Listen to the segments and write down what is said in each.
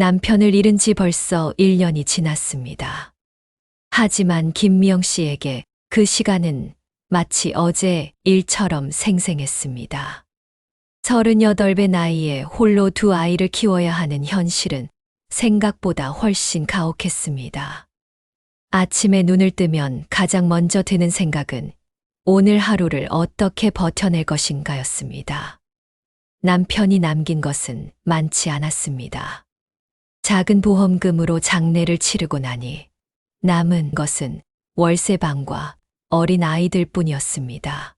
남편을 잃은 지 벌써 1년이 지났습니다. 하지만 김미영 씨에게 그 시간은 마치 어제 일처럼 생생했습니다. 38배 나이에 홀로 두 아이를 키워야 하는 현실은 생각보다 훨씬 가혹했습니다. 아침에 눈을 뜨면 가장 먼저 드는 생각은 오늘 하루를 어떻게 버텨낼 것인가였습니다. 남편이 남긴 것은 많지 않았습니다. 작은 보험금으로 장례를 치르고 나니 남은 것은 월세방과 어린 아이들 뿐이었습니다.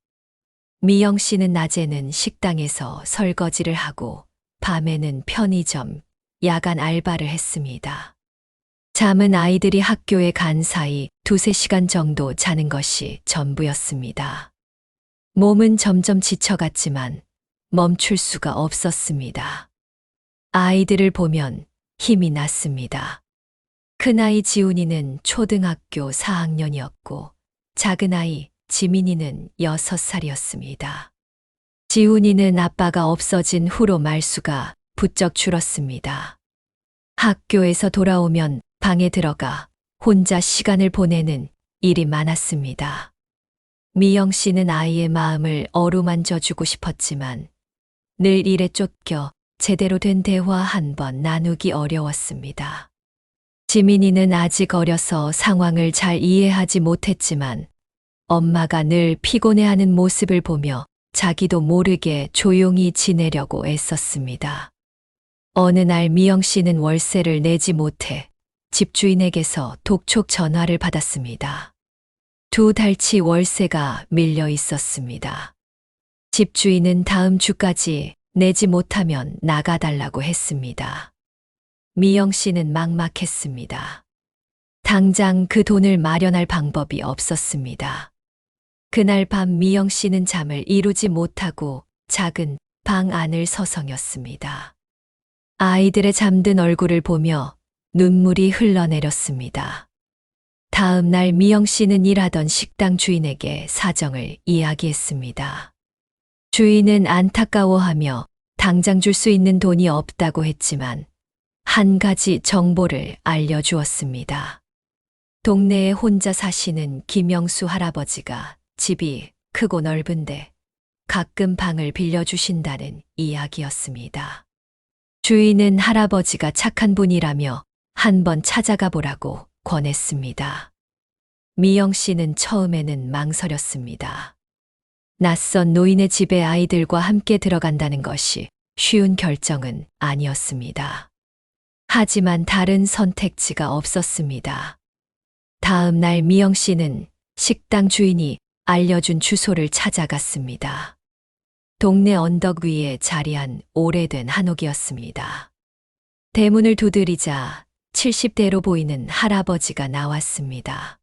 미영 씨는 낮에는 식당에서 설거지를 하고 밤에는 편의점, 야간 알바를 했습니다. 잠은 아이들이 학교에 간 사이 두세 시간 정도 자는 것이 전부였습니다. 몸은 점점 지쳐갔지만 멈출 수가 없었습니다. 아이들을 보면 힘이 났습니다. 큰아이 지훈이는 초등학교 4학년이었고 작은 아이 지민이는 6살이었습니다. 지훈이는 아빠가 없어진 후로 말수가 부쩍 줄었습니다. 학교에서 돌아오면 방에 들어가 혼자 시간을 보내는 일이 많았습니다. 미영 씨는 아이의 마음을 어루만져 주고 싶었지만 늘 일에 쫓겨 제대로 된 대화 한 번 나누기 어려웠습니다. 지민이는 아직 어려서 상황을 잘 이해하지 못했지만 엄마가 늘 피곤해하는 모습을 보며 자기도 모르게 조용히 지내려고 애썼습니다. 어느 날 미영 씨는 월세를 내지 못해 집주인에게서 독촉 전화를 받았습니다. 두 달치 월세가 밀려 있었습니다. 집주인은 다음 주까지 내지 못하면 나가달라고 했습니다. 미영 씨는 막막했습니다. 당장 그 돈을 마련할 방법이 없었습니다. 그날 밤 미영 씨는 잠을 이루지 못하고 작은 방 안을 서성였습니다. 아이들의 잠든 얼굴을 보며 눈물이 흘러내렸습니다. 다음 날 미영 씨는 일하던 식당 주인에게 사정을 이야기했습니다. 주인은 안타까워하며 당장 줄 수 있는 돈이 없다고 했지만 한 가지 정보를 알려주었습니다. 동네에 혼자 사시는 김영수 할아버지가 집이 크고 넓은데 가끔 방을 빌려주신다는 이야기였습니다. 주인은 할아버지가 착한 분이라며 한 번 찾아가 보라고 권했습니다. 미영 씨는 처음에는 망설였습니다. 낯선 노인의 집에 아이들과 함께 들어간다는 것이 쉬운 결정은 아니었습니다. 하지만 다른 선택지가 없었습니다. 다음 날 미영 씨는 식당 주인이 알려준 주소를 찾아갔습니다. 동네 언덕 위에 자리한 오래된 한옥이었습니다. 대문을 두드리자 70대로 보이는 할아버지가 나왔습니다.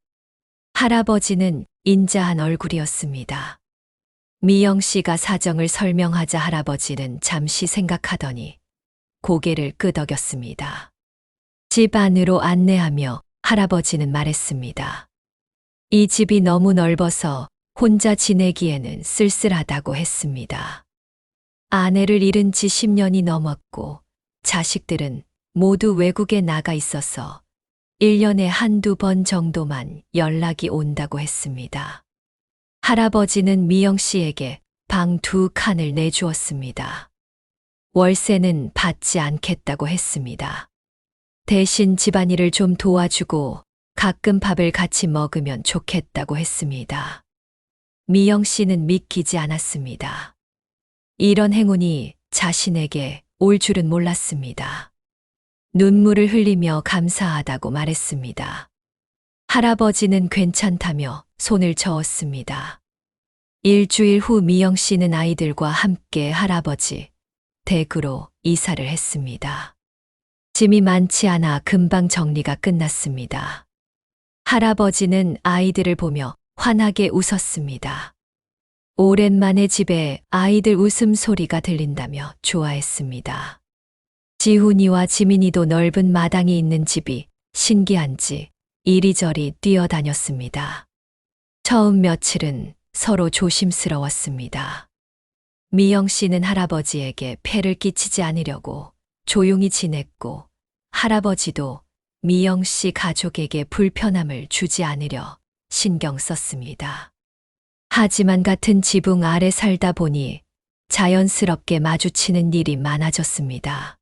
할아버지는 인자한 얼굴이었습니다. 미영 씨가 사정을 설명하자 할아버지는 잠시 생각하더니 고개를 끄덕였습니다. 집 안으로 안내하며 할아버지는 말했습니다. 이 집이 너무 넓어서 혼자 지내기에는 쓸쓸하다고 했습니다. 아내를 잃은 지 10년이 넘었고 자식들은 모두 외국에 나가 있어서 1년에 한두 번 정도만 연락이 온다고 했습니다. 할아버지는 미영 씨에게 방 두 칸을 내주었습니다. 월세는 받지 않겠다고 했습니다. 대신 집안일을 좀 도와주고 가끔 밥을 같이 먹으면 좋겠다고 했습니다. 미영 씨는 믿기지 않았습니다. 이런 행운이 자신에게 올 줄은 몰랐습니다. 눈물을 흘리며 감사하다고 말했습니다. 할아버지는 괜찮다며 손을 저었습니다. 일주일 후 미영 씨는 아이들과 함께 할아버지 댁으로 이사를 했습니다. 짐이 많지 않아 금방 정리가 끝났습니다. 할아버지는 아이들을 보며 환하게 웃었습니다. 오랜만에 집에 아이들 웃음 소리가 들린다며 좋아했습니다. 지훈이와 지민이도 넓은 마당이 있는 집이 신기한지 이리저리 뛰어다녔습니다. 처음 며칠은 서로 조심스러웠습니다. 미영 씨는 할아버지에게 폐를 끼치지 않으려고 조용히 지냈고 할아버지도 미영 씨 가족에게 불편함을 주지 않으려 신경 썼습니다. 하지만 같은 지붕 아래 살다 보니 자연스럽게 마주치는 일이 많아졌습니다.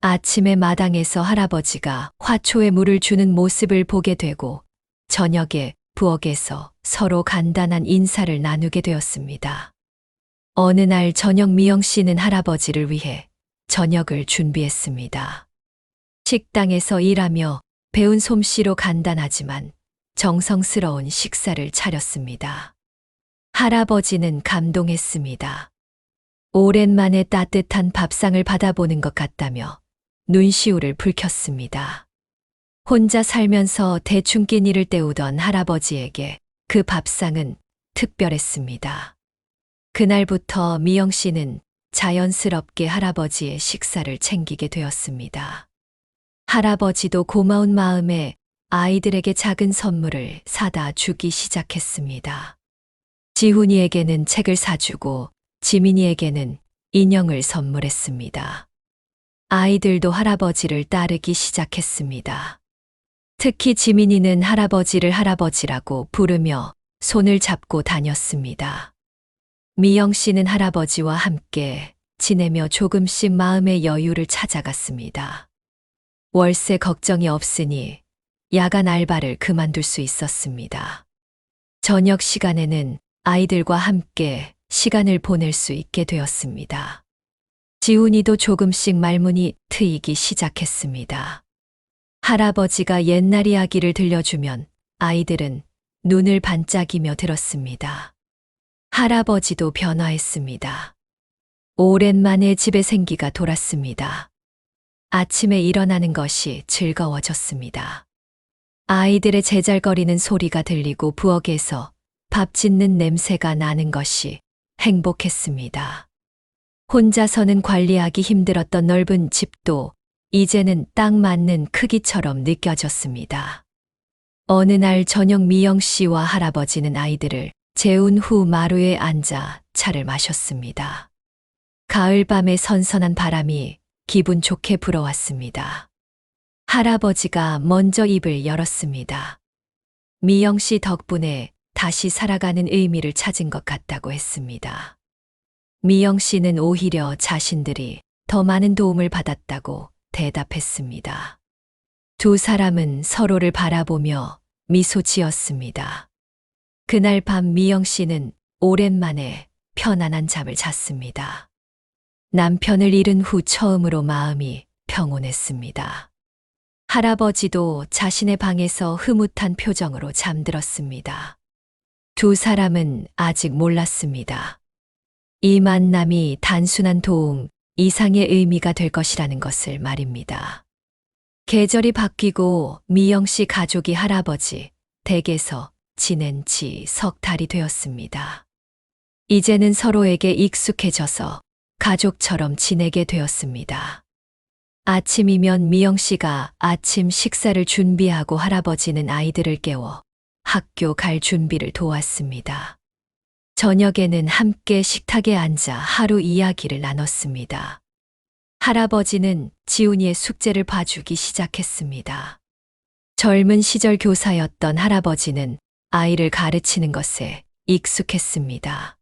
아침에 마당에서 할아버지가 화초에 물을 주는 모습을 보게 되고 저녁에 부엌에서 서로 간단한 인사를 나누게 되었습니다. 어느 날 저녁 미영 씨는 할아버지를 위해 저녁을 준비했습니다. 식당에서 일하며 배운 솜씨로 간단하지만 정성스러운 식사를 차렸습니다. 할아버지는 감동했습니다. 오랜만에 따뜻한 밥상을 받아보는 것 같다며 눈시울을 붉혔습니다. 혼자 살면서 대충 끼니를 때우던 할아버지에게 그 밥상은 특별했습니다. 그날부터 미영 씨는 자연스럽게 할아버지의 식사를 챙기게 되었습니다. 할아버지도 고마운 마음에 아이들에게 작은 선물을 사다 주기 시작했습니다. 지훈이에게는 책을 사주고 지민이에게는 인형을 선물했습니다. 아이들도 할아버지를 따르기 시작했습니다. 특히 지민이는 할아버지를 할아버지라고 부르며 손을 잡고 다녔습니다. 미영 씨는 할아버지와 함께 지내며 조금씩 마음의 여유를 찾아갔습니다. 월세 걱정이 없으니 야간 알바를 그만둘 수 있었습니다. 저녁 시간에는 아이들과 함께 시간을 보낼 수 있게 되었습니다. 지훈이도 조금씩 말문이 트이기 시작했습니다. 할아버지가 옛날 이야기를 들려주면 아이들은 눈을 반짝이며 들었습니다. 할아버지도 변화했습니다. 오랜만에 집에 생기가 돌았습니다. 아침에 일어나는 것이 즐거워졌습니다. 아이들의 제잘거리는 소리가 들리고 부엌에서 밥 짓는 냄새가 나는 것이 행복했습니다. 혼자서는 관리하기 힘들었던 넓은 집도 이제는 딱 맞는 크기처럼 느껴졌습니다. 어느 날 저녁 미영 씨와 할아버지는 아이들을 재운 후 마루에 앉아 차를 마셨습니다. 가을 밤의 선선한 바람이 기분 좋게 불어왔습니다. 할아버지가 먼저 입을 열었습니다. 미영 씨 덕분에 다시 살아가는 의미를 찾은 것 같다고 했습니다. 미영 씨는 오히려 자신들이 더 많은 도움을 받았다고 대답했습니다. 두 사람은 서로를 바라보며 미소 지었습니다. 그날 밤 미영 씨는 오랜만에 편안한 잠을 잤습니다. 남편을 잃은 후 처음으로 마음이 평온했습니다. 할아버지도 자신의 방에서 흐뭇한 표정으로 잠들었습니다. 두 사람은 아직 몰랐습니다. 이 만남이 단순한 도움 이상의 의미가 될 것이라는 것을 말입니다. 계절이 바뀌고 미영 씨 가족이 할아버지 댁에서 지낸 지 석 달이 되었습니다. 이제는 서로에게 익숙해져서 가족처럼 지내게 되었습니다. 아침이면 미영 씨가 아침 식사를 준비하고 할아버지는 아이들을 깨워 학교 갈 준비를 도왔습니다. 저녁에는 함께 식탁에 앉아 하루 이야기를 나눴습니다. 할아버지는 지훈이의 숙제를 봐주기 시작했습니다. 젊은 시절 교사였던 할아버지는 아이를 가르치는 것에 익숙했습니다.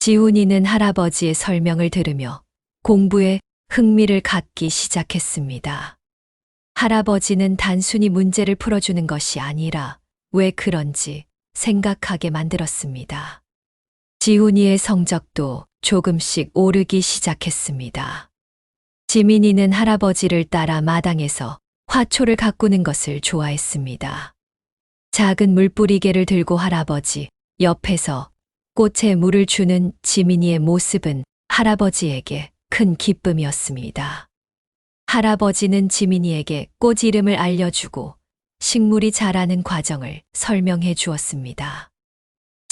지훈이는 할아버지의 설명을 들으며 공부에 흥미를 갖기 시작했습니다. 할아버지는 단순히 문제를 풀어주는 것이 아니라 왜 그런지 생각하게 만들었습니다. 지훈이의 성적도 조금씩 오르기 시작했습니다. 지민이는 할아버지를 따라 마당에서 화초를 가꾸는 것을 좋아했습니다. 작은 물뿌리개를 들고 할아버지 옆에서 꽃에 물을 주는 지민이의 모습은 할아버지에게 큰 기쁨이었습니다. 할아버지는 지민이에게 꽃 이름을 알려주고 식물이 자라는 과정을 설명해 주었습니다.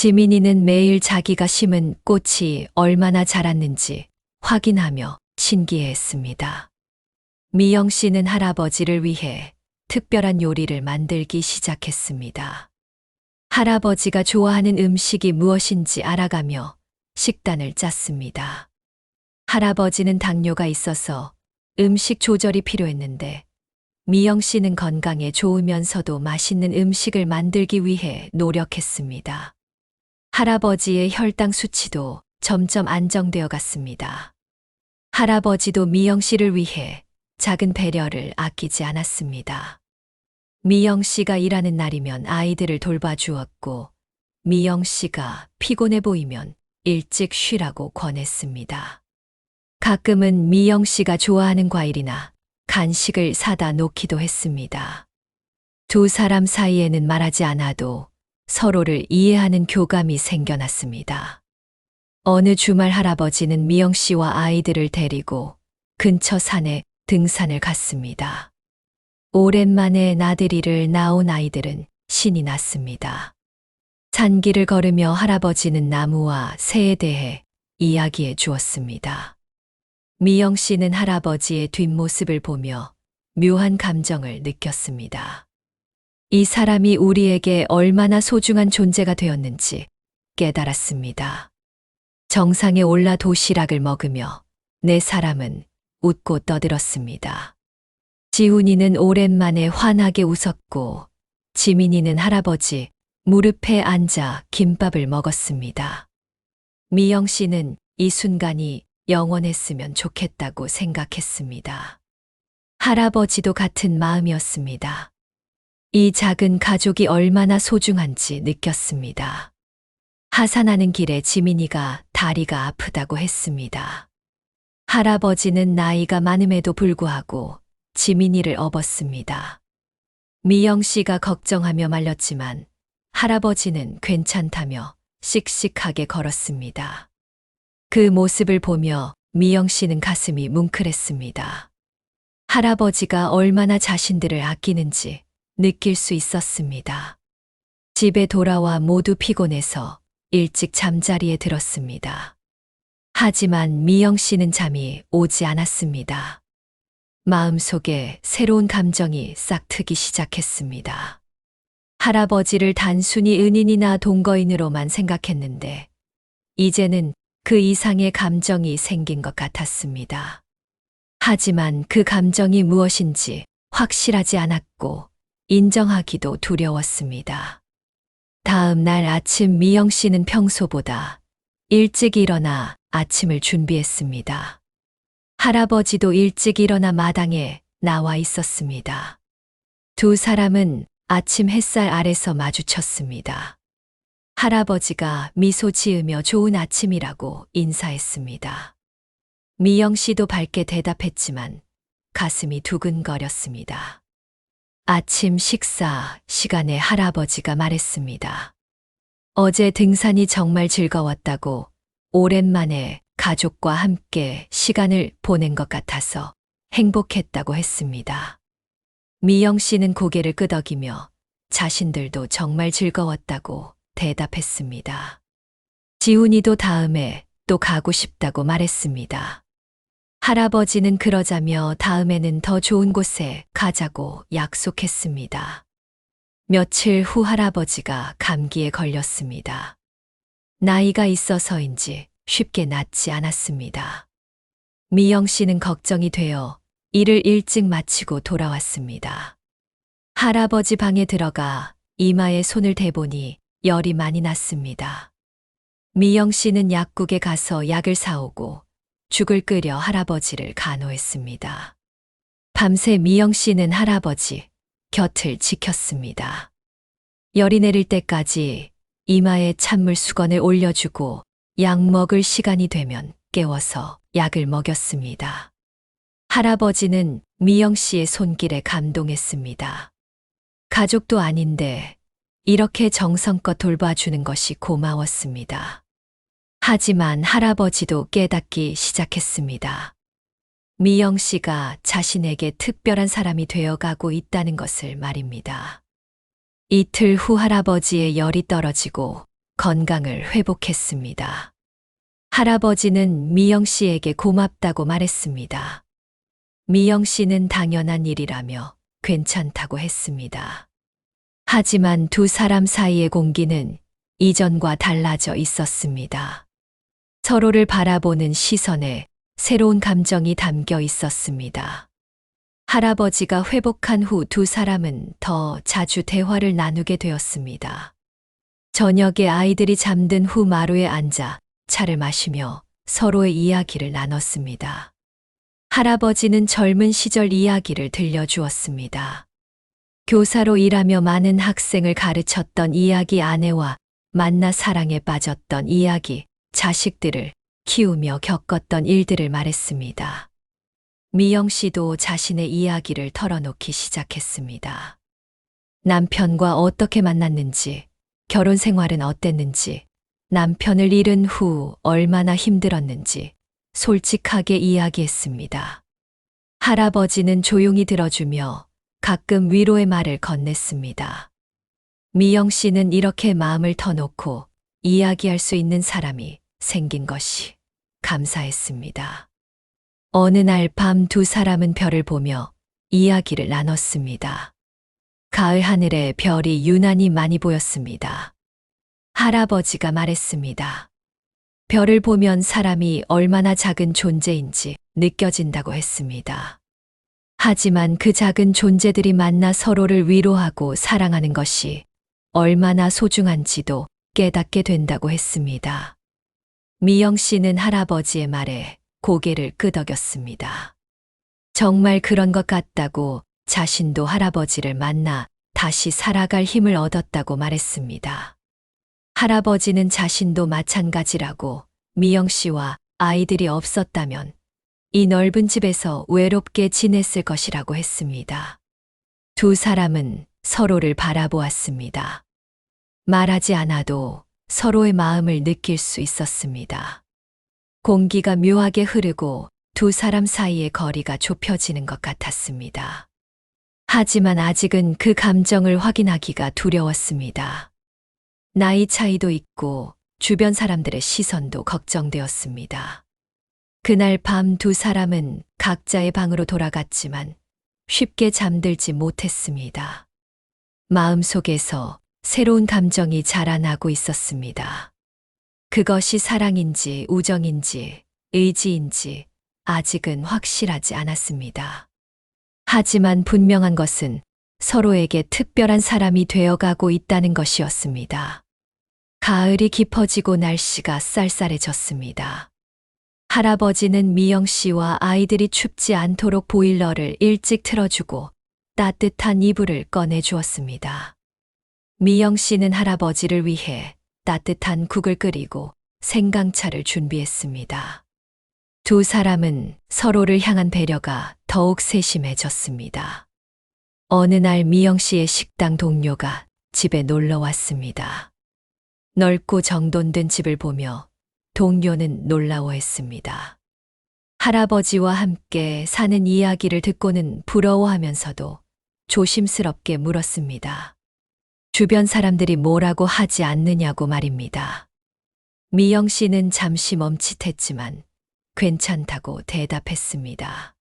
지민이는 매일 자기가 심은 꽃이 얼마나 자랐는지 확인하며 신기해했습니다. 미영 씨는 할아버지를 위해 특별한 요리를 만들기 시작했습니다. 할아버지가 좋아하는 음식이 무엇인지 알아가며 식단을 짰습니다. 할아버지는 당뇨가 있어서 음식 조절이 필요했는데 미영 씨는 건강에 좋으면서도 맛있는 음식을 만들기 위해 노력했습니다. 할아버지의 혈당 수치도 점점 안정되어 갔습니다. 할아버지도 미영 씨를 위해 작은 배려를 아끼지 않았습니다. 미영 씨가 일하는 날이면 아이들을 돌봐주었고, 미영 씨가 피곤해 보이면 일찍 쉬라고 권했습니다. 가끔은 미영 씨가 좋아하는 과일이나 간식을 사다 놓기도 했습니다. 두 사람 사이에는 말하지 않아도 서로를 이해하는 교감이 생겨났습니다. 어느 주말 할아버지는 미영 씨와 아이들을 데리고 근처 산에 등산을 갔습니다. 오랜만에 나들이를 나온 아이들은 신이 났습니다. 산길을 걸으며 할아버지는 나무와 새에 대해 이야기해 주었습니다. 미영 씨는 할아버지의 뒷모습을 보며 묘한 감정을 느꼈습니다. 이 사람이 우리에게 얼마나 소중한 존재가 되었는지 깨달았습니다. 정상에 올라 도시락을 먹으며 내 사람은 웃고 떠들었습니다. 지훈이는 오랜만에 환하게 웃었고 지민이는 할아버지 무릎에 앉아 김밥을 먹었습니다. 미영 씨는 이 순간이 영원했으면 좋겠다고 생각했습니다. 할아버지도 같은 마음이었습니다. 이 작은 가족이 얼마나 소중한지 느꼈습니다. 하산하는 길에 지민이가 다리가 아프다고 했습니다. 할아버지는 나이가 많음에도 불구하고 지민이를 업었습니다. 미영 씨가 걱정하며 말렸지만 할아버지는 괜찮다며 씩씩하게 걸었습니다. 그 모습을 보며 미영 씨는 가슴이 뭉클했습니다. 할아버지가 얼마나 자신들을 아끼는지 느낄 수 있었습니다. 집에 돌아와 모두 피곤해서 일찍 잠자리에 들었습니다. 하지만 미영 씨는 잠이 오지 않았습니다. 마음속에 새로운 감정이 싹 트기 시작했습니다. 할아버지를 단순히 은인이나 동거인으로만 생각했는데, 이제는 그 이상의 감정이 생긴 것 같았습니다. 하지만 그 감정이 무엇인지 확실하지 않았고, 인정하기도 두려웠습니다. 다음 날 아침 미영 씨는 평소보다 일찍 일어나 아침을 준비했습니다. 할아버지도 일찍 일어나 마당에 나와 있었습니다. 두 사람은 아침 햇살 아래서 마주쳤습니다. 할아버지가 미소 지으며 좋은 아침이라고 인사했습니다. 미영 씨도 밝게 대답했지만 가슴이 두근거렸습니다. 아침 식사 시간에 할아버지가 말했습니다. 어제 등산이 정말 즐거웠다고 오랜만에 가족과 함께 시간을 보낸 것 같아서 행복했다고 했습니다. 미영 씨는 고개를 끄덕이며 자신들도 정말 즐거웠다고 대답했습니다. 지훈이도 다음에 또 가고 싶다고 말했습니다. 할아버지는 그러자며 다음에는 더 좋은 곳에 가자고 약속했습니다. 며칠 후 할아버지가 감기에 걸렸습니다. 나이가 있어서인지 쉽게 낫지 않았습니다. 미영 씨는 걱정이 되어 일을 일찍 마치고 돌아왔습니다. 할아버지 방에 들어가 이마에 손을 대보니 열이 많이 났습니다. 미영 씨는 약국에 가서 약을 사오고 죽을 끓여 할아버지를 간호했습니다. 밤새 미영 씨는 할아버지 곁을 지켰습니다. 열이 내릴 때까지 이마에 찬물 수건을 올려주고 약 먹을 시간이 되면 깨워서 약을 먹였습니다. 할아버지는 미영 씨의 손길에 감동했습니다. 가족도 아닌데 이렇게 정성껏 돌봐주는 것이 고마웠습니다. 하지만 할아버지도 깨닫기 시작했습니다. 미영 씨가 자신에게 특별한 사람이 되어 가고 있다는 것을 말입니다. 이틀 후 할아버지의 열이 떨어지고 건강을 회복했습니다. 할아버지는 미영 씨에게 고맙다고 말했습니다. 미영 씨는 당연한 일이라며 괜찮다고 했습니다. 하지만 두 사람 사이의 공기는 이전과 달라져 있었습니다. 서로를 바라보는 시선에 새로운 감정이 담겨 있었습니다. 할아버지가 회복한 후 두 사람은 더 자주 대화를 나누게 되었습니다. 저녁에 아이들이 잠든 후 마루에 앉아 차를 마시며 서로의 이야기를 나눴습니다. 할아버지는 젊은 시절 이야기를 들려주었습니다. 교사로 일하며 많은 학생을 가르쳤던 이야기 아내와 만나 사랑에 빠졌던 이야기, 자식들을 키우며 겪었던 일들을 말했습니다. 미영 씨도 자신의 이야기를 털어놓기 시작했습니다. 남편과 어떻게 만났는지, 결혼 생활은 어땠는지, 남편을 잃은 후 얼마나 힘들었는지 솔직하게 이야기했습니다. 할아버지는 조용히 들어주며 가끔 위로의 말을 건넸습니다. 미영 씨는 이렇게 마음을 터놓고 이야기할 수 있는 사람이 생긴 것이 감사했습니다. 어느 날 밤 두 사람은 별을 보며 이야기를 나눴습니다. 가을 하늘에 별이 유난히 많이 보였습니다. 할아버지가 말했습니다. 별을 보면 사람이 얼마나 작은 존재인지 느껴진다고 했습니다. 하지만 그 작은 존재들이 만나 서로를 위로하고 사랑하는 것이 얼마나 소중한지도 깨닫게 된다고 했습니다. 미영 씨는 할아버지의 말에 고개를 끄덕였습니다. 정말 그런 것 같다고 자신도 할아버지를 만나 다시 살아갈 힘을 얻었다고 말했습니다. 할아버지는 자신도 마찬가지라고 미영 씨와 아이들이 없었다면 이 넓은 집에서 외롭게 지냈을 것이라고 했습니다. 두 사람은 서로를 바라보았습니다. 말하지 않아도 서로의 마음을 느낄 수 있었습니다. 공기가 묘하게 흐르고 두 사람 사이의 거리가 좁혀지는 것 같았습니다. 하지만 아직은 그 감정을 확인하기가 두려웠습니다. 나이 차이도 있고 주변 사람들의 시선도 걱정되었습니다. 그날 밤 두 사람은 각자의 방으로 돌아갔지만 쉽게 잠들지 못했습니다. 마음속에서 새로운 감정이 자라나고 있었습니다. 그것이 사랑인지 우정인지 의지인지 아직은 확실하지 않았습니다. 하지만 분명한 것은 서로에게 특별한 사람이 되어가고 있다는 것이었습니다. 가을이 깊어지고 날씨가 쌀쌀해졌습니다. 할아버지는 미영 씨와 아이들이 춥지 않도록 보일러를 일찍 틀어주고 따뜻한 이불을 꺼내 주었습니다. 미영 씨는 할아버지를 위해 따뜻한 국을 끓이고 생강차를 준비했습니다. 두 사람은 서로를 향한 배려가 더욱 세심해졌습니다. 어느 날 미영 씨의 식당 동료가 집에 놀러 왔습니다. 넓고 정돈된 집을 보며 동료는 놀라워했습니다. 할아버지와 함께 사는 이야기를 듣고는 부러워하면서도 조심스럽게 물었습니다. 주변 사람들이 뭐라고 하지 않느냐고 말입니다. 미영 씨는 잠시 멈칫했지만 괜찮다고 대답했습니다.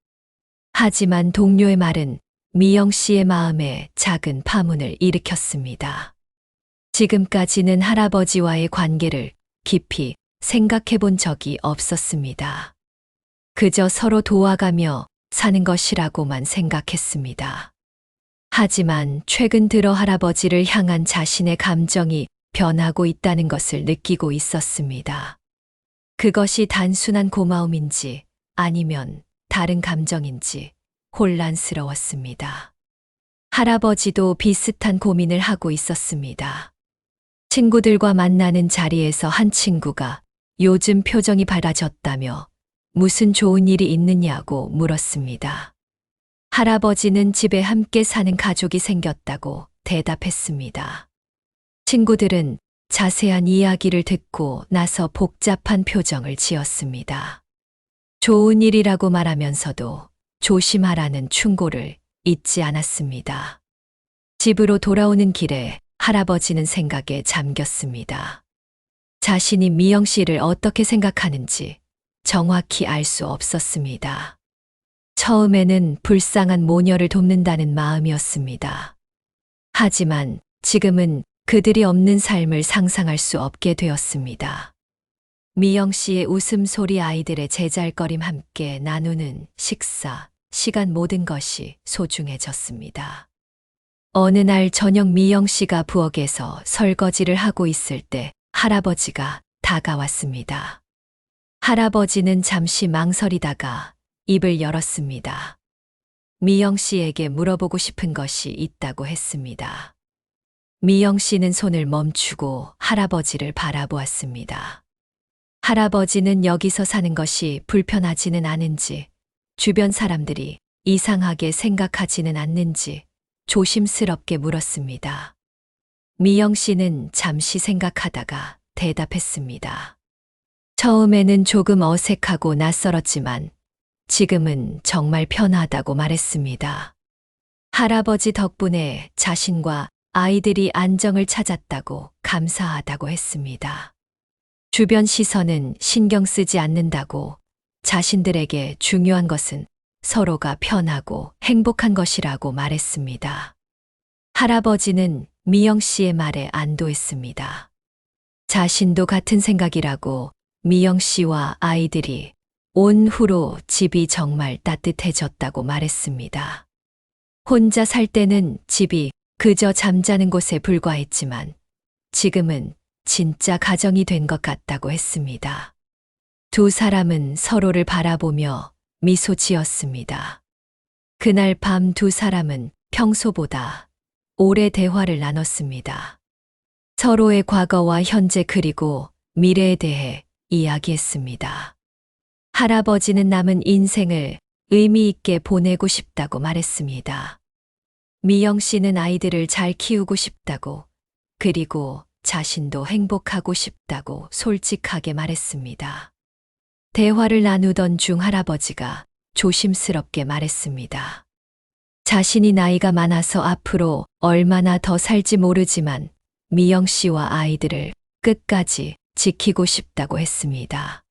하지만 동료의 말은 미영 씨의 마음에 작은 파문을 일으켰습니다. 지금까지는 할아버지와의 관계를 깊이 생각해 본 적이 없었습니다. 그저 서로 도와가며 사는 것이라고만 생각했습니다. 하지만 최근 들어 할아버지를 향한 자신의 감정이 변하고 있다는 것을 느끼고 있었습니다. 그것이 단순한 고마움인지 아니면 다른 감정인지 혼란스러웠습니다. 할아버지도 비슷한 고민을 하고 있었습니다. 친구들과 만나는 자리에서 한 친구가 요즘 표정이 밝아졌다며 무슨 좋은 일이 있느냐고 물었습니다. 할아버지는 집에 함께 사는 가족이 생겼다고 대답했습니다. 친구들은 자세한 이야기를 듣고 나서 복잡한 표정을 지었습니다. 좋은 일이라고 말하면서도 조심하라는 충고를 잊지 않았습니다. 집으로 돌아오는 길에 할아버지는 생각에 잠겼습니다. 자신이 미영 씨를 어떻게 생각하는지 정확히 알 수 없었습니다. 처음에는 불쌍한 모녀를 돕는다는 마음이었습니다. 하지만 지금은 그들이 없는 삶을 상상할 수 없게 되었습니다. 미영 씨의 웃음소리 아이들의 제잘거림 함께 나누는 식사, 시간 모든 것이 소중해졌습니다. 어느 날 저녁 미영 씨가 부엌에서 설거지를 하고 있을 때 할아버지가 다가왔습니다. 할아버지는 잠시 망설이다가 입을 열었습니다. 미영 씨에게 물어보고 싶은 것이 있다고 했습니다. 미영 씨는 손을 멈추고 할아버지를 바라보았습니다. 할아버지는 여기서 사는 것이 불편하지는 않은지, 주변 사람들이 이상하게 생각하지는 않는지 조심스럽게 물었습니다. 미영 씨는 잠시 생각하다가 대답했습니다. 처음에는 조금 어색하고 낯설었지만 지금은 정말 편하다고 말했습니다. 할아버지 덕분에 자신과 아이들이 안정을 찾았다고 감사하다고 했습니다. 주변 시선은 신경 쓰지 않는다고 자신들에게 중요한 것은 서로가 편하고 행복한 것이라고 말했습니다. 할아버지는 미영 씨의 말에 안도했습니다. 자신도 같은 생각이라고 미영 씨와 아이들이 온 후로 집이 정말 따뜻해졌다고 말했습니다. 혼자 살 때는 집이 그저 잠자는 곳에 불과했지만 지금은 진짜 가정이 된 것 같다고 했습니다. 두 사람은 서로를 바라보며 미소 지었습니다. 그날 밤 두 사람은 평소보다 오래 대화를 나눴습니다. 서로의 과거와 현재 그리고 미래에 대해 이야기했습니다. 할아버지는 남은 인생을 의미 있게 보내고 싶다고 말했습니다. 미영 씨는 아이들을 잘 키우고 싶다고, 그리고 자신도 행복하고 싶다고 솔직하게 말했습니다. 대화를 나누던 중 할아버지가 조심스럽게 말했습니다. 자신이 나이가 많아서 앞으로 얼마나 더 살지 모르지만 미영 씨와 아이들을 끝까지 지키고 싶다고 했습니다.